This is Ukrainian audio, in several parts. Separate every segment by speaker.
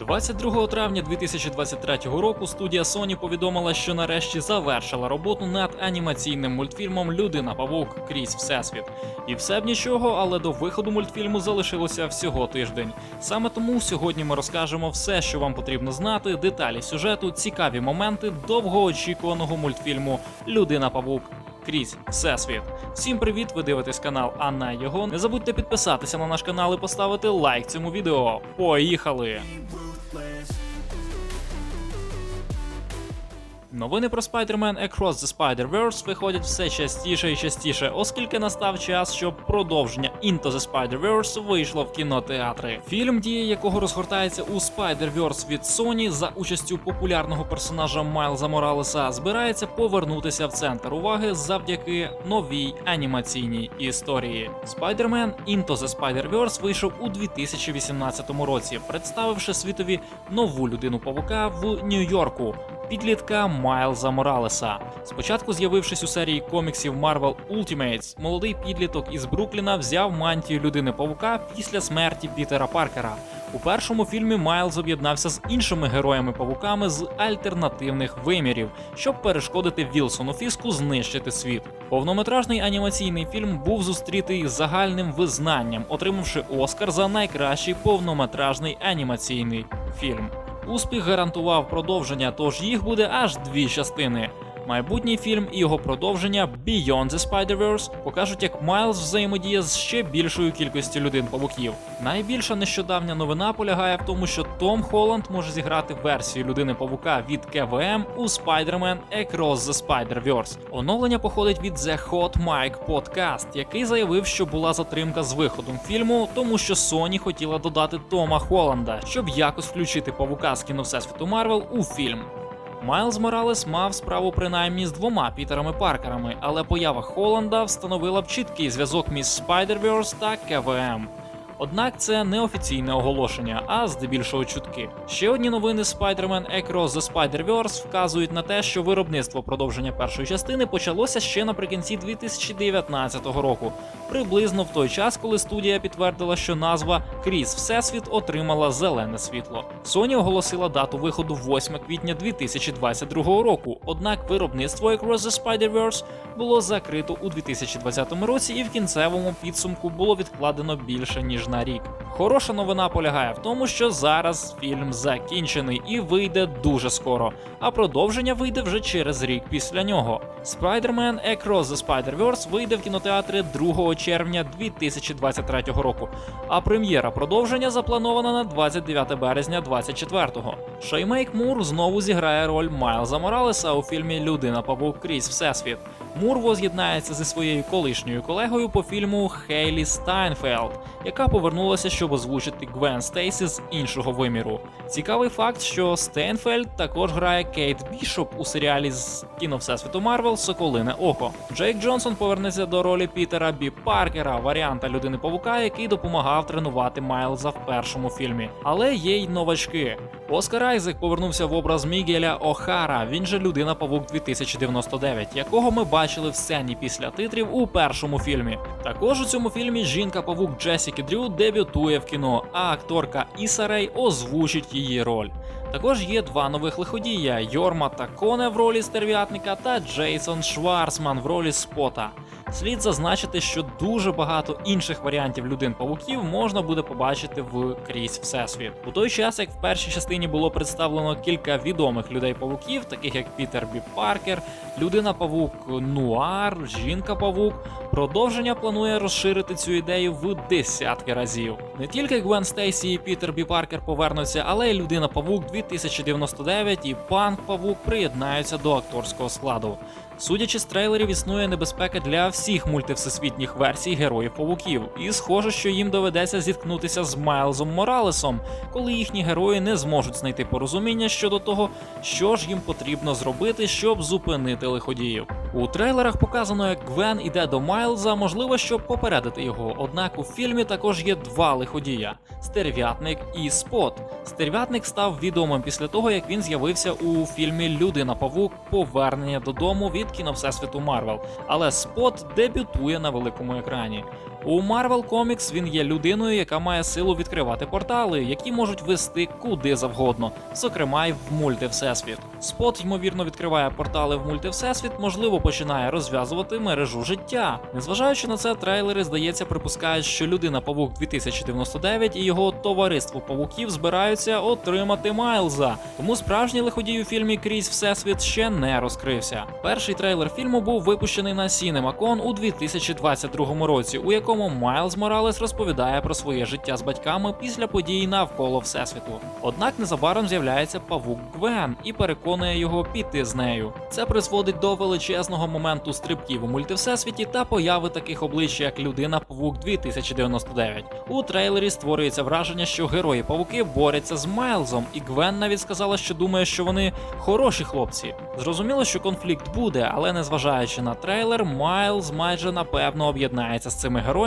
Speaker 1: 22 травня 2023 року студія Sony повідомила, що нарешті завершила роботу над анімаційним мультфільмом Людина Павук крізь Всесвіт. І все б нічого, але до виходу мультфільму залишилося всього тиждень. Саме тому сьогодні ми розкажемо все, що вам потрібно знати, деталі сюжету, цікаві моменти довгоочікуваного мультфільму Людина Павук. Крізь Всесвіт. Всім привіт! Ви дивитесь канал Анна його. Не забудьте підписатися на наш канал і поставити лайк цьому відео. Поїхали! Новини про Spider-Man Across the Spider-Verse виходять все частіше і частіше, оскільки настав час, щоб продовження Into the Spider-Verse вийшло в кінотеатри. Фільм, дія якого розгортається у Spider-Verse від Sony за участю популярного персонажа Майлза Моралеса, збирається повернутися в центр уваги завдяки новій анімаційній історії. Spider-Man Into the Spider-Verse вийшов у 2018 році, представивши світові нову людину павука в Нью-Йорку підлітка Майлза Моралеса. Спочатку, з'явившись у серії коміксів Marvel Ultimates, молодий підліток із Брукліна взяв мантію людини павука після смерті Пітера Паркера. У першому фільмі Майлз об'єднався з іншими героями-павуками з альтернативних вимірів, щоб перешкодити Вілсону Фіску знищити світ. Повнометражний анімаційний фільм був зустрітий загальним визнанням, отримавши Оскар за найкращий повнометражний анімаційний фільм. Успіх гарантував продовження, тож їх буде аж дві частини. Майбутній фільм і його продовження Beyond the Spider-Verse покажуть, як Майлз взаємодіє з ще більшою кількістю людин-павуків. Найбільша нещодавня новина полягає в тому, що Том Холланд може зіграти версію людини павука від КВМ у Spider-Man Across the Spider-Verse. Оновлення походить від The Hot Mic Podcast, який заявив, що була затримка з виходом фільму, тому що Sony хотіла додати Тома Холланда, щоб якось включити павука з кіно Всесвіту Марвел у фільм. Майлз Моралес мав справу принаймні з двома Пітерами Паркерами, але поява Холланда встановила б чіткий зв'язок між Spider-Verse та КВМ. Однак це не офіційне оголошення, а здебільшого чутки. Ще одні новини Spider-Man Across the Spider-Verse вказують на те, що виробництво продовження першої частини почалося ще наприкінці 2019 року, приблизно в той час, коли студія підтвердила, що назва Крізь Всесвіт отримала зелене світло. Sony оголосила дату виходу 8 квітня 2022 року. Однак виробництво Across the Spider-Verse було закрито у 2020 році, і в кінцевому підсумку було відкладено більше ніж на рік. Хороша новина полягає в тому, що зараз фільм закінчений і вийде дуже скоро, а продовження вийде вже через рік після нього. Spider-Man Across the Spider-Verse вийде в кінотеатри 2 червня 2023 року, а прем'єра продовження запланована на 29 березня 2024-го. Шеймейк Мур знову зіграє роль Майлза Моралеса у фільмі Людина Павук крізь Всесвіт. Мур воз'єднається зі своєю колишньою колегою по фільму Хейлі Стайнфелд, яка повернулася, щоб озвучити Гвен Стейсі з іншого виміру. Цікавий факт, що Стейнфельд також грає Кейт Бішоп у серіалі з кіно Всесвіту Марвел Соколине Око. Джейк Джонсон повернеться до ролі Пітера Бі Паркера, варіанта людини павука, який допомагав тренувати Майлза в першому фільмі. Але є й новачки. Оскар Айзек повернувся в образ Мігеля Охара. Він же людина Павук 2099, якого ми бачили в сцені після титрів у першому фільмі. Також у цьому фільмі жінка Павук Джесіки Дрю дебютує в кіно, а акторка Іса Рей озвучить її роль. Також є два нових лиходія: Йорма Таконе в ролі стерв'ятника та Джейсон Шварцман в ролі Спота. Слід зазначити, що дуже багато інших варіантів людин-павуків можна буде побачити в крізь всесвіт. У той час, як в першій частині було представлено кілька відомих людей-павуків, таких як Пітер Бі Паркер, людина-павук Нуар, жінка-павук. Продовження планує розширити цю ідею в десятки разів. Не тільки Гвен Стейсі і Пітер Бі Паркер повернуться, але й людина Павук 2099 і Панк Павук приєднаються до акторського складу. Судячи з трейлерів, існує небезпека для всіх мультивсесвітніх версій героїв павуків, і схоже, що їм доведеться зіткнутися з Майлзом Моралесом, коли їхні герої не зможуть знайти порозуміння щодо того, що ж їм потрібно зробити, щоб зупинити лиходіїв. У трейлерах показано, як Гвен іде до Майлза, можливо, щоб попередити його. Однак у фільмі також є два лиходія: стерв'ятник і спот. Стерв'ятник став відомим після того, як він з'явився у фільмі Людина Павук Повернення додому від кіно Всесвіту Марвел. Але спот дебютує на великому екрані. У Marvel Comics він є людиною, яка має силу відкривати портали, які можуть вести куди завгодно, зокрема й в мультивсесвіт. Спот ймовірно відкриває портали в мультивсесвіт, можливо, починає розв'язувати мережу життя. Незважаючи на це, трейлери, здається, припускають, що людина Павук 2099 і його товариство павуків збираються отримати Майлза. Тому справжній лиходій у фільмі Крізь Всесвіт ще не розкрився. Перший трейлер фільму був випущений на CinemaCon у 2022 році, у якому Майлз Моралес розповідає про своє життя з батьками після подій навколо Всесвіту. Однак незабаром з'являється павук Гвен і переконує його піти з нею. Це призводить до величезного моменту стрибків у мультивсесвіті та появи таких облич, як людина Павук 2099. У трейлері створюється враження, що герої павуки борються з Майлзом, і Гвен навіть сказала, що думає, що вони хороші хлопці. Зрозуміло, що конфлікт буде, але незважаючи на трейлер, Майлз майже напевно об'єднається з цими героями,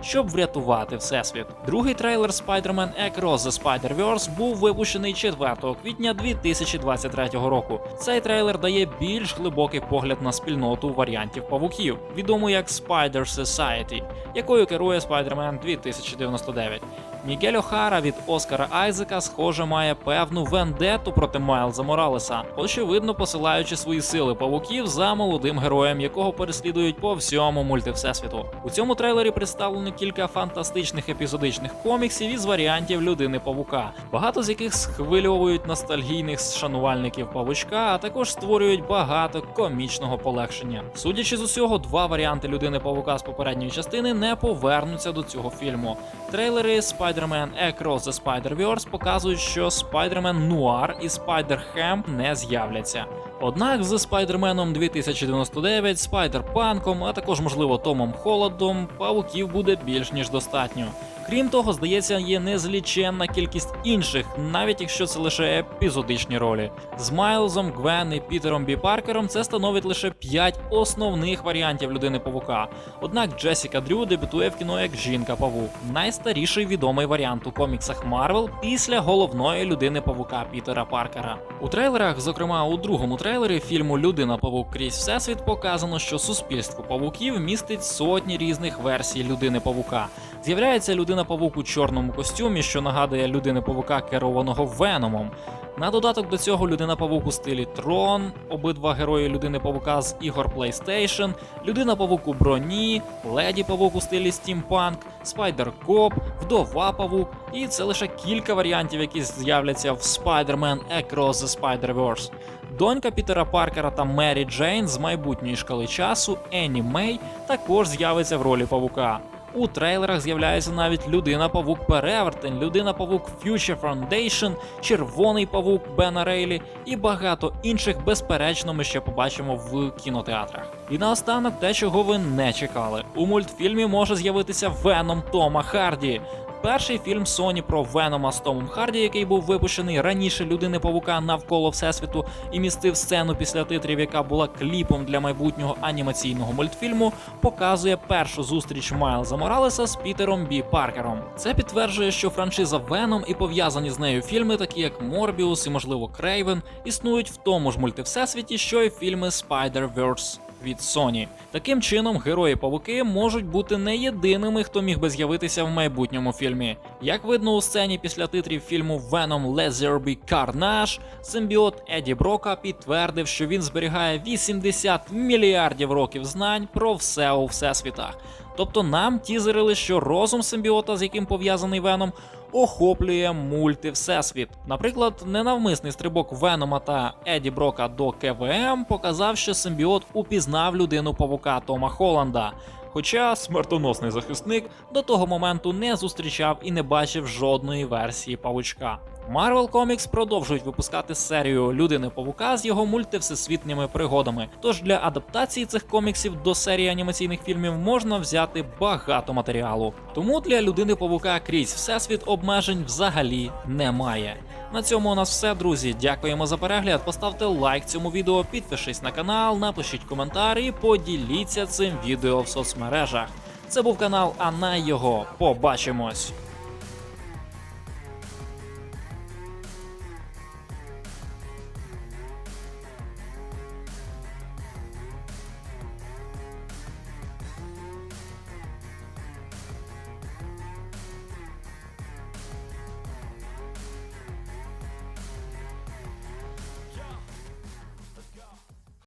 Speaker 1: щоб врятувати всесвіт. Другий трейлер Spider-Man Across the Spider-Verse був випущений 4 квітня 2023 року. Цей трейлер дає більш глибокий погляд на спільноту варіантів павуків, відому як Spider Society, якою керує Spider-Man 2099. Мігель Охара від Оскара Айзека, схоже, має певну вендету проти Майлза Моралеса, очевидно посилаючи свої сили павуків за молодим героєм, якого переслідують по всьому мультивсесвіту. У цьому трейлері представлено кілька фантастичних епізодичних коміксів із варіантів людини павука, багато з яких схвильовують ностальгійних шанувальників павучка, а також створюють багато комічного полегшення. Судячи з усього, два варіанти людини павука з попередньої частини не повернуться до цього фільму. Трейлери Spider-Man Across the Spider-Verse показують, що Spider-Man Noir і Spider-Ham не з'являться. Однак з Spider-Man 2099, Spider-Панком, а також, можливо, Томом Холодом, павуків буде більш ніж достатньо. Крім того, здається, є незліченна кількість інших, навіть якщо це лише епізодичні ролі. З Майлзом, Гвен і Пітером Бі Паркером це становить лише 5 основних варіантів людини павука. Однак Джесіка Дрю дебютує в кіно як жінка павук, найстаріший відомий варіант у коміксах Марвел після головної людини павука Пітера Паркера. У трейлерах, зокрема у другому трейлері фільму Людина Павук крізь Всесвіт, показано, що суспільство павуків містить сотні різних версій людини павука. З'являється людина павук у чорному костюмі, що нагадує людини павука, керованого Веномом. На додаток до цього людина павук у стилі Трон, обидва герої людини павука з ігор PlayStation, людина павук у броні, леді павук у стилі Steampunk, Спайдер Коп, вдова павук, і це лише кілька варіантів, які з'являться в Spider-Man Across the Spider-Verse. Донька Пітера Паркера та Мері Джейн з майбутньої шкали часу Енні Мей також з'явиться в ролі павука. У трейлерах з'являється навіть людина павук Перевертень, людина павук Future Foundation, червоний павук Бена Рейлі і багато інших, безперечно, ми ще побачимо в кінотеатрах. І наостанок те, чого ви не чекали. У мультфільмі може з'явитися Веном Тома Харді. Перший фільм Sony про Венома з Томом Харді, який був випущений раніше людини павука навколо всесвіту і містив сцену після титрів, яка була кліпом для майбутнього анімаційного мультфільму, показує першу зустріч Майлза Моралеса з Пітером Бі Паркером. Це підтверджує, що франшиза Веном і пов'язані з нею фільми, такі як Морбіус і, можливо, Крейвен, існують в тому ж мультивсесвіті, що й фільми Spider-Verse від Sony. Таким чином, герої павуки можуть бути не єдиними, хто міг би з'явитися в майбутньому фільмі. Як видно у сцені після титрів фільму Venom Let There Be Carnage, симбіот Еді Брока підтвердив, що він зберігає 80 мільярдів років знань про все у всесвітах. Тобто нам тізерили, що розум симбіота, з яким пов'язаний Веном, охоплює мульти всесвіт. Наприклад, ненавмисний стрибок Венома та Еді Брока до КВМ показав, що симбіот упізнав людину павука Тома Холланда. Хоча смертоносний захисник до того моменту не зустрічав і не бачив жодної версії павучка. Marvel Comics продовжують випускати серію Людини Павука з його мультивсесвітніми пригодами. Тож для адаптації цих коміксів до серії анімаційних фільмів можна взяти багато матеріалу. Тому для людини Павука крізь всесвіт обмежень взагалі немає. На цьому у нас все, друзі. Дякуємо за перегляд. Поставте лайк цьому відео, підпишись на канал, напишіть коментар і поділіться цим відео в соцмережах. Це був канал, а на його побачимось.